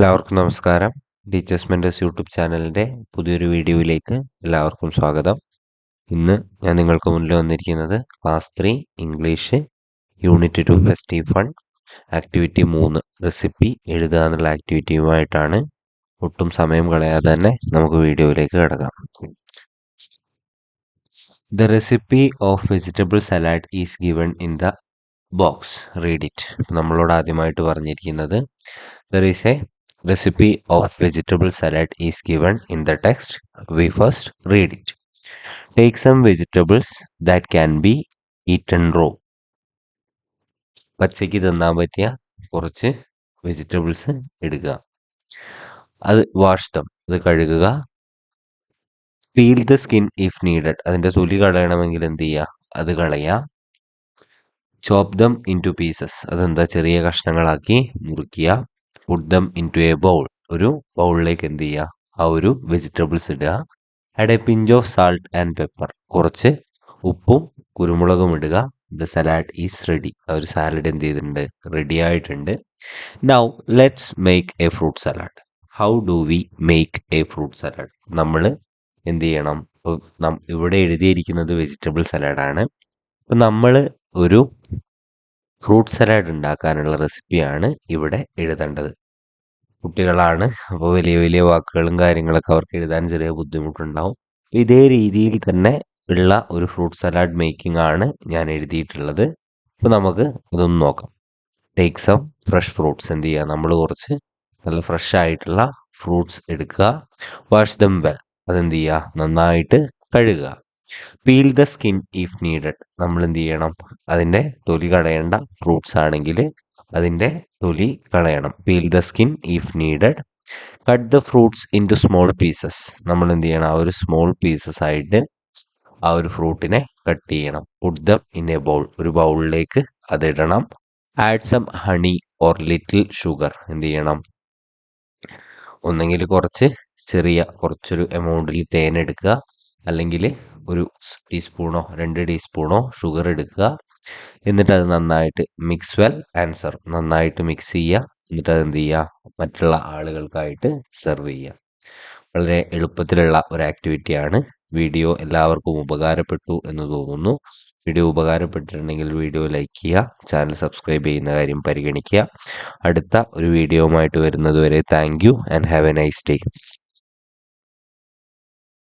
എല്ലാവർക്കും നമസ്കാരം. Teachers mentors YouTube ചാനലിന്റെ പുതിയൊരു വീഡിയോയിലേക്ക് എല്ലാവർക്കും സ്വാഗതം. ഇന്ന് ഞാൻ നിങ്ങൾക്ക് മുന്നിൽ വന്നിരിക്കുന്നത് class three English unit two festive fun activity മൂന്ന് റെസിപ്പി എഴുതുക എന്നുള്ള ആക്ടിവിറ്റിയുമായിട്ടാണ് ഒട്ടും സമയം കളയാതെ തന്നെ നമുക്ക് വീഡിയോയിലേക്ക് കിടക്കാം. The recipe of vegetable salad is given in the box read it നമ്മളോട് ആദ്യമായിട്ട് പറഞ്ഞിരിക്കുന്നത് there is a recipe of vegetable salad is given in the text. We first read it. Take some vegetables that can be eaten raw. പച്ചയ്ക്ക് തിന്നാൻ പറ്റിയ കുറച്ച് vegetables എടുക്കുക അത് wash them അത് കഴുകുക. Peel the skin if needed അതിന്റെ തൊലി കളയണമെങ്കിൽ എന്ത് ചെയ്യുക? അത് കളയുക. Chop them into pieces അതെന്താ? ചെറിയ കഷ്ണങ്ങളാക്കി മുറിക്കുക. Put them into a bowl ഒരു ബൗളിലേക്ക് എന്ത് ചെയ്യുക? ആ ഒരു വെജിറ്റബിൾസ് ഇടുക. Add a pinch of salt and pepper കുറച്ച് ഉപ്പും കുരുമുളകും ഇടുക. ദ സലാഡ് ഈസ് റെഡി ആ ഒരു സാലഡ് എന്ത് ചെയ്തിട്ടുണ്ട്? റെഡി ആയിട്ടുണ്ട്. Now let's make a fruit salad how do we make a fruit salad നമ്മൾ എന്ത് ചെയ്യണം? ഇവിടെ എഴുതിയിരിക്കുന്നത് വെജിറ്റബിൾ സലാഡാണ് അപ്പം നമ്മൾ ഒരു ഫ്രൂട്ട് സലാഡ് ഉണ്ടാക്കാനുള്ള റെസിപ്പിയാണ് ഇവിടെ എഴുതേണ്ടത്. കുട്ടികളാണ്. അപ്പോൾ വലിയ വലിയ വാക്കുകളും കാര്യങ്ങളൊക്കെ അവർക്ക് എഴുതാൻ ചെറിയ ബുദ്ധിമുട്ടുണ്ടാവും. ഇതേ രീതിയിൽ തന്നെ ഉള്ള ഒരു ഫ്രൂട്ട് സലാഡ് മേക്കിംഗ് ആണ് ഞാൻ എഴുതിയിട്ടുള്ളത്. അപ്പോൾ നമുക്ക് അതൊന്ന് നോക്കാം. ടേക്ക് സം ഫ്രഷ് ഫ്രൂട്ട്സ് എന്ത് ചെയ്യുക? നമ്മൾ കുറച്ച് നല്ല ഫ്രഷ് ആയിട്ടുള്ള ഫ്രൂട്ട്സ് എടുക്കുക. വാഷ് ദം വെൽ അതെന്ത് ചെയ്യുക? നന്നായിട്ട് കഴുകുക. Peel the skin if needed നമ്മൾ എന്ത് ചെയ്യണം? അതിന്റെ തൊലി കളയേണ്ട ഫ്രൂട്ട്സ് ആണെങ്കിൽ അതിന്റെ തൊലി കളയണം. Peel the skin if needed cut the fruits into small pieces നമ്മൾ എന്ത് ചെയ്യണം? ആ ഒരു സ്മോൾ പീസസ് ആയിട്ട് ആ ഒരു ഫ്രൂട്ടിനെ കട്ട് ചെയ്യണം. Put them in a bowl ഒരു ബൗളിലേക്ക് അതിടണം add some honey or little sugar എന്ത് ചെയ്യണം? ഒന്നെങ്കിൽ കുറച്ച് ചെറിയ കുറച്ചൊരു എമൗണ്ടിൽ തേൻ എടുക്കുക. അല്ലെങ്കിൽ ഒരു ടീസ്പൂണോ രണ്ട് ടീസ്പൂണോ ഷുഗർ എടുക്കുക. എന്നിട്ട് അത് നന്നായിട്ട് മിക്സ് വെൽ ആൻസർ നന്നായിട്ട് മിക്സ് ചെയ്യുക. എന്നിട്ട് അത് എന്ത് ചെയ്യുക? മറ്റുള്ള ആളുകൾക്കായിട്ട് സെർവ് ചെയ്യുക. വളരെ എളുപ്പത്തിലുള്ള ഒരു ആക്ടിവിറ്റിയാണ് വീഡിയോ എല്ലാവർക്കും ഉപകാരപ്പെട്ടു എന്ന് തോന്നുന്നു. വീഡിയോ ഉപകാരപ്പെട്ടിട്ടുണ്ടെങ്കിൽ വീഡിയോ ലൈക്ക് ചെയ്യുക. ചാനൽ സബ്സ്ക്രൈബ് ചെയ്യുന്ന കാര്യം പരിഗണിക്കുക. അടുത്ത ഒരു വീഡിയോവുമായിട്ട് വരുന്നതുവരെ thank you and have a nice day